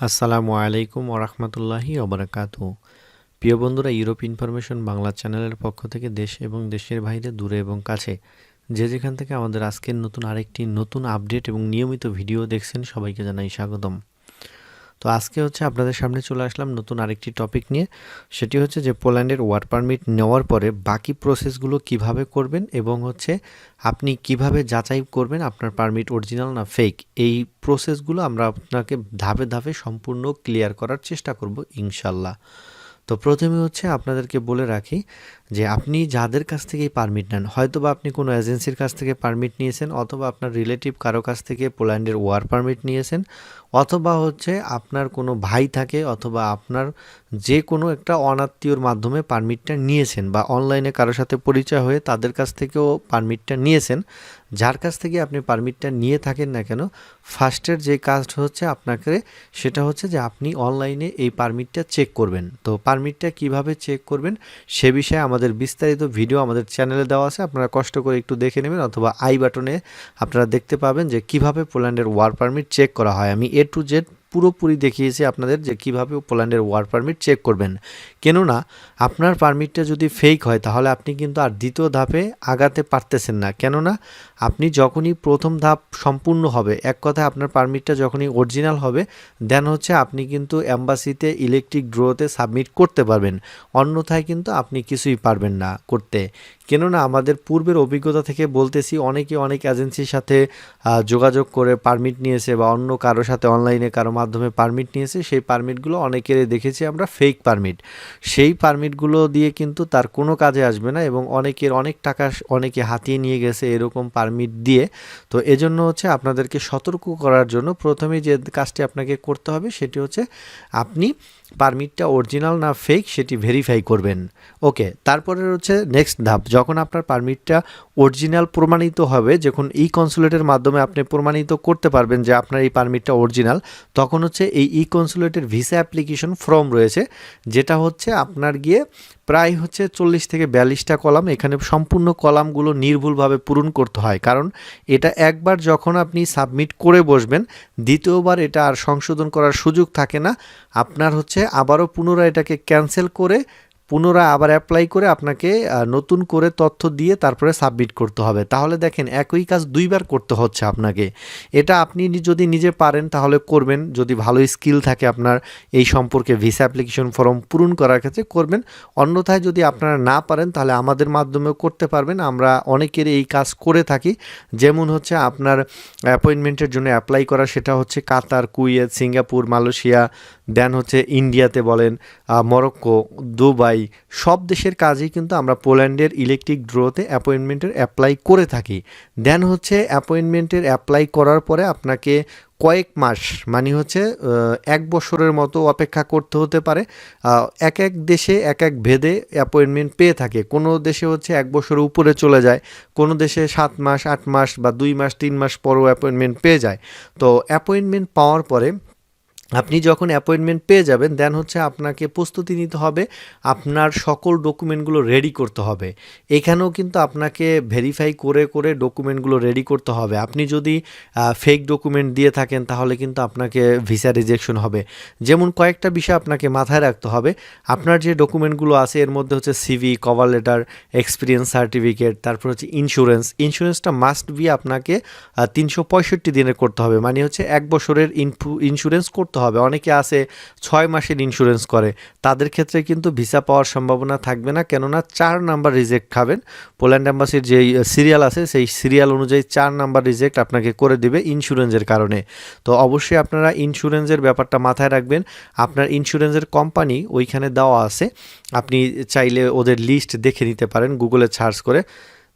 আসসালামু আলাইকুম ওরহমতুল্লাহি ওবরাকাতু প্রিয় বন্ধুরা ইউরোপ ইনফরমেশন বাংলা চ্যানেলের পক্ষ থেকে দেশ এবং দেশের বাইরে, দূরে এবং কাছে যে যেখান থেকে আমাদের আজকের নতুন আরেকটি নতুন আপডেট এবং নিয়মিত ভিডিও দেখছেন সবাইকে জানাই স্বাগতম। তো আজকে হচ্ছে আপনাদের সামনে চলে আসলাম নতুন আরেকটি টপিক নিয়ে। সেটি হচ্ছে যে পোল্যান্ডের ওয়ার্ক পারমিট নেওয়ার পরে বাকি প্রসেসগুলো কীভাবে করবেন এবং হচ্ছে আপনি কীভাবে যাচাই করবেন আপনার পারমিট অরিজিনাল না ফেক এই প্রসেসগুলো আমরা আপনাকে ধাপে ধাপে সম্পূর্ণ ক্লিয়ার করার চেষ্টা করব ইনশাল্লাহ। তো প্রথমে হচ্ছে আপনাদেরকে বলে রাখি যে আপনি যাদের কাছ থেকে পারমিট নেন হয়তো বা আপনি কোনো এজেন্সির কাছ থেকে পারমিট নিয়েছেন, অথবা আপনার রিলেটিভ কারও কাছ থেকে পোল্যান্ডের ওয়ার পারমিট নিয়েছেন, অথবা হচ্ছে আপনার কোনো ভাই থাকে, অথবা আপনার যে কোনো একটা অনাত্মীয়র মাধ্যমে পারমিটটা নিয়েছেন, বা অনলাইনে কারোর সাথে পরিচয় হয়ে তাদের কাছ থেকেও পারমিটটা নিয়েছেন, যার কাছ থেকে আপনি পারমিটটা নিয়ে থাকেন না কেন ফার্স্টের যে কাজ হচ্ছে আপনাকে, সেটা হচ্ছে যে আপনি অনলাইনে এই পারমিটটা চেক করবেন। তো পারমিটটা কীভাবে চেক করবেন, সে বিষয়ে আমাদের বিস্তারিত ভিডিও আমাদের চ্যানেলে দেওয়া আছে। আপনারা কষ্ট করে একটু দেখে নেবেন অথবা আই বাটনে আপনারা দেখতে পাবেন যে কীভাবে পোল্যান্ডের ওয়ার পারমিট চেক করা হয়। আমি এ টু জেড পুরোপুরি দেখিয়েছি আপনাদের যে কীভাবে পোল্যান্ডের ওয়ার পারমিট চেক করবেন। কেননা, আপনার পারমিটটা যদি ফেক হয়, তাহলে আপনি কিন্তু আর দ্বিতীয় ধাপে আগাতে পারতেছেন না। কেননা, আপনি যখনই প্রথম ধাপ সম্পূর্ণ হবে, এক কথায় আপনার পারমিটটা যখনই অরিজিনাল হবে দেন হচ্ছে আপনি কিন্তু অ্যাম্বাসিতে ইলেকট্রিক ড্রোতে সাবমিট করতে পারবেন। অন্যথায় কিন্তু আপনি কিছুই পারবেন না করতে। কেননা আমাদের পূর্বের অভিজ্ঞতা থেকে বলতেছি, অনেকে অনেক এজেন্সির সাথে যোগাযোগ করে পারমিট নিয়েছে বা অন্য কারোর সাথে অনলাইনে কারও মাধ্যমে পারমিট নিয়েছে, সেই পারমিটগুলো অনেকেরই দেখেছি আমরা ফেক পারমিট সেই পারমিটগুলো দিয়ে কিন্তু তার কোনো কাজে আসবে না এবং অনেকের অনেক টাকা অনেকে হাতিয়ে নিয়ে গেছে এরকম পারমিট দিয়ে। তো এজন্য হচ্ছে আপনাদেরকে সতর্ক করার জন্য প্রথমে যে কাজটি আপনাকে করতে হবে সেটি হচ্ছে আপনি পারমিটটা অরিজিনাল না ফেক সেটি ভেরিফাই করবেন। ওকে তারপরে হচ্ছে নেক্সট ধাপ। যখন আপনার পারমিটটা অরিজিনাল প্রমাণিত হবে, যখন ই কনসুলেটের মাধ্যমে আপনি প্রমাণিত করতে পারবেন যে আপনার এই পারমিটটা অরিজিনাল তখন হচ্ছে এই ই কনসুলেটের ভিসা অ্যাপ্লিকেশন ফর্ম রয়েছে, যেটা হচ্ছে আপনার গিয়ে প্রায় হচ্ছে চল্লিশ থেকে বিয়াল্লিশটা কলাম। এখানে সম্পূর্ণ কলামগুলো নির্ভুলভাবে পূরণ করতে হয়। কারণ এটা একবার যখন আপনি সাবমিট করে বসবেন, দ্বিতীয়বার এটা আর সংশোধন করার সুযোগ থাকে না। আপনার হচ্ছে আবারও পুনরায় এটাকে ক্যান্সেল করে পুনরায় আবার অ্যাপ্লাই করে আপনাকে নতুন করে তথ্য দিয়ে তারপরে সাবমিট করতে হবে। তাহলে দেখেন, একই কাজ দুইবার করতে হচ্ছে আপনাকে। এটা আপনি যদি নিজে পারেন, তাহলে করবেন। যদি ভালো স্কিল থাকে আপনার, এই সম্পর্কে ভিসা অ্যাপ্লিকেশন ফর্ম পূরণ করার ক্ষেত্রে করবেন। অন্যথায় যদি আপনারা না পারেন, তাহলে আমাদের মাধ্যমেও করতে পারবেন। আমরা অনেকের এই কাজ করে থাকি। যেমন হচ্ছে আপনার অ্যাপয়েন্টমেন্টের জন্য অ্যাপ্লাই করা, সেটা হচ্ছে Qatar, Kuwait, Singapore, Malaysia then হচ্ছে ইন্ডিয়াতে বলেন মরক্কো, দুবাই সব দেশের কাজেই কিন্তু আমরা পোল্যান্ডের ইলেকট্রিক ড্রোতে অ্যাপয়েন্টমেন্টের অ্যাপ্লাই করে থাকি। দেন হচ্ছে অ্যাপয়েন্টমেন্টের অ্যাপ্লাই করার পরে আপনাকে কয়েক মাস মানে হচ্ছে এক বছরের মতো অপেক্ষা করতে হতে পারে। এক এক দেশে এক এক ভেদে অ্যাপয়েন্টমেন্ট পেয়ে থাকে। কোনো দেশে হচ্ছে এক বছরের উপরে চলে যায়, কোনো দেশে সাত মাস, আট মাস বা দুই মাস, তিন মাস পরও অ্যাপয়েন্টমেন্ট পেয়ে যায়। তো অ্যাপয়েন্টমেন্ট পাওয়ার পরে আপনি যখন অ্যাপয়েন্টমেন্ট পেয়ে যাবেন দেন হচ্ছে আপনাকে প্রস্তুতি নিতে হবে, আপনার সকল ডকুমেন্টগুলো রেডি করতে হবে। এখানেও কিন্তু আপনাকে ভেরিফাই করে করে ডকুমেন্টগুলো রেডি করতে হবে। আপনি যদি ফেক ডকুমেন্ট দিয়ে থাকেন, তাহলে কিন্তু আপনাকে ভিসা রিজেকশন হবে। যেমন কয়েকটা বিষয় আপনাকে মাথায় রাখতে হবে। আপনার যে ডকুমেন্টগুলো আছে, এর মধ্যে হচ্ছে CV cover letter experience certificate তারপর হচ্ছে ইন্স্যুরেন্স ইন্স্যুরেন্সটা মাস্ট বি আপনাকে তিনশো পঁয়ষট্টি দিনের করতে হবে। মানে হচ্ছে এক বছরের ইনফু ইন্স্যুরেন্স করতে হবে। অনেকে আছে ছয় মাসের ইন্স্যুরেন্স করে। তাদের ক্ষেত্রে কিন্তু ভিসা পাওয়ার সম্ভাবনা থাকবে না। কেননা চার নাম্বার রিজেক্ট খাবেন। পোল্যান্ড অ্যাম্বাসির যে সিরিয়াল আছে, সেই সিরিয়াল অনুযায়ী চার নাম্বার রিজেক্ট আপনাকে করে দিবে ইন্স্যুরেন্সের কারণে। তো অবশ্যই আপনারা ইন্স্যুরেন্সের ব্যাপারটা মাথায় রাখবেন। আপনার ইন্স্যুরেন্সের কোম্পানি ওইখানে দেওয়া আছে। আপনি চাইলে ওদের লিস্ট দেখে নিতে পারেন গুগলে সার্চ করে।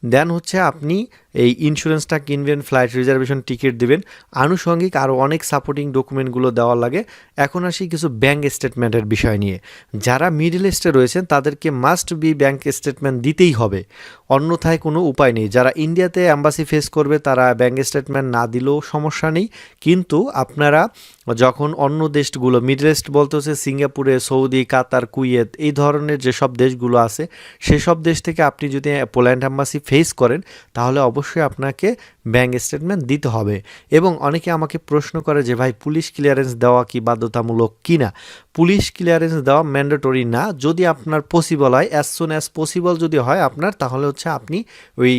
দেন হচ্ছে আপনি এই ইন্স্যুরেন্সটা কিনবেন ফ্লাইট রিজার্ভেশন টিকিট দেবেন। আনুষঙ্গিক আরও অনেক সাপোর্টিং ডকুমেন্টগুলো দেওয়া লাগে। এখন আসি কিছু ব্যাঙ্ক স্টেটমেন্টের বিষয় নিয়ে। যারা মিডল ইস্টে রয়েছেন, তাদেরকে মাস্ট বি ব্যাঙ্ক স্টেটমেন্ট দিতেই হবে। অন্যথায় কোনো উপায় নেই। যারা ইন্ডিয়াতে অ্যাম্বাসি ফেস করবে, তারা ব্যাঙ্ক স্টেটমেন্ট না দিলেও সমস্যা নেই। কিন্তু আপনারা যখন অন্য দেশগুলো মিডল ইস্ট বলতে হচ্ছে সিঙ্গাপুরে, সৌদি, কাতার, কুয়েত, এই ধরনের যেসব দেশগুলো আছে, সেসব দেশ থেকে আপনি যদি পোল্যান্ড অ্যাম্বাসি ফেস করেন, তাহলে অবশ্যই অবশ্যই আপনাকে ব্যাঙ্ক স্টেটমেন্ট দিতে হবে। এবং অনেকে আমাকে প্রশ্ন করে যে, ভাই, পুলিশ ক্লিয়ারেন্স দেওয়া কি বাধ্যতামূলক কি না পুলিশ ক্লিয়ারেন্স দেওয়া ম্যান্ডেটরি না। যদি আপনার পসিবল হয় অ্যাজ সুন অ্যাজ পসিবল যদি হয় আপনার, তাহলে হচ্ছে আপনি ওই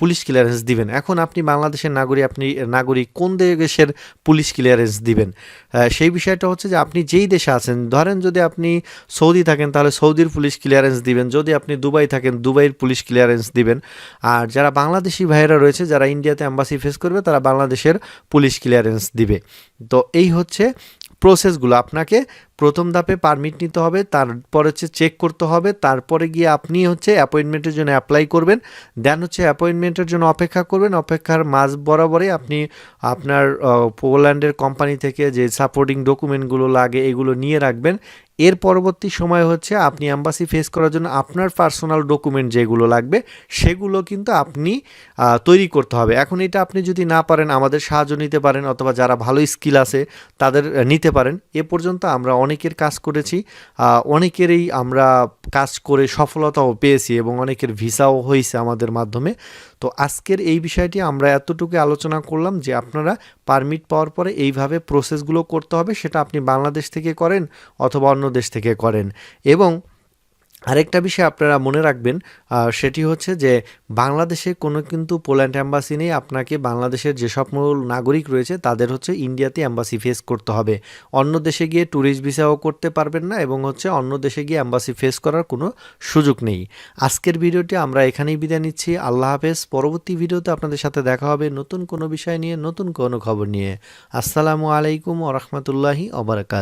পুলিশ ক্লিয়ারেন্স দিবেন। এখন আপনি বাংলাদেশের নাগরিক, আপনি নাগরিক কোন দেশের পুলিশ ক্লিয়ারেন্স দিবেন? সেই বিষয়টা হচ্ছে যে আপনি যেই দেশে আছেন, ধরেন যদি আপনি সৌদি থাকেন, তাহলে সৌদির পুলিশ ক্লিয়ারেন্স দিবেন। যদি আপনি দুবাই থাকেন, দুবাইয়ের পুলিশ ক্লিয়ারেন্স দিবেন। আর যারা বাংলাদেশি ভাইয়েরা রয়েছে, যারা ইন্ডিয়াতে অ্যাম্বাসি ফেস করবে, তারা বাংলাদেশের পুলিশ ক্লিয়ারেন্স দিবে। তো এই হচ্ছে প্রসেসগুলো আপনাকে প্রথম ধাপে পারমিট নিতে হবে, তারপর হচ্ছে চেক করতে হবে, তারপরে গিয়ে আপনি হচ্ছে অ্যাপয়েন্টমেন্টের জন্য অ্যাপ্লাই করবেন দেন হচ্ছে অ্যাপয়েন্টমেন্টের জন্য অপেক্ষা করবেন, অপেক্ষার মাঝ বরাবরই আপনি আপনার পোল্যান্ডের কোম্পানি থেকে যে সাপোর্টিং ডকুমেন্টগুলো লাগে এগুলো নিয়ে রাখবেন। এর পরবর্তী সময় হচ্ছে আপনি অ্যাম্বাসি ফেস করার জন্য আপনার পার্সোনাল ডকুমেন্ট যেগুলো লাগবে, সেগুলো কিন্তু আপনি তৈরি করতে হবে। এখন এটা আপনি যদি না পারেন, আমাদের সাহায্য নিতে পারেন, অথবা যারা ভালো স্কিল আছে, তাদের নিতে পারেন। এ পর্যন্ত আমরা অনেকের কাজ করেছি অনেকেরই আমরা কাজ করে সফলতাও পেয়েছি এবং অনেকের ভিসাও হয়েছে আমাদের মাধ্যমে। তো আজকের এই বিষয়টি আমরা এতটুকু আলোচনা করলাম যে আপনারা পারমিট পাওয়ার পরে এইভাবে প্রসেসগুলো করতে হবে, সেটা আপনি বাংলাদেশ থেকে করেন অথবা অন্য দেশ থেকে করেন। এবং আরেকটা বিষয় আপনারা মনে রাখবেন সেটি হচ্ছে যে বাংলাদেশে কোনো কিন্তু পোল্যান্ড অ্যাম্বাসি নেই, আপনাকে বাংলাদেশের যে সকল নাগরিক রয়েছে তাদের হচ্ছে ইন্ডিয়াতে অ্যাম্বাসি ফেস করতে হবে। অন্য দেশে গিয়ে ট্যুরিস্ট ভিসাও করতে পারবেন না এবং হচ্ছে অন্য দেশে গিয়ে অ্যাম্বাসি ফেস করার কোনো সুযোগ নেই। আজকের ভিডিওটি আমরা এখানেই বিদায় নিচ্ছি। আল্লাহ হাফেজ। পরবর্তী ভিডিওতে আপনাদের সাথে দেখা হবে নতুন কোনো বিষয় নিয়ে, নতুন কোনো খবর নিয়ে। আসসালামু আলাইকুম ওরহমতুল্লাহি অবরাকাত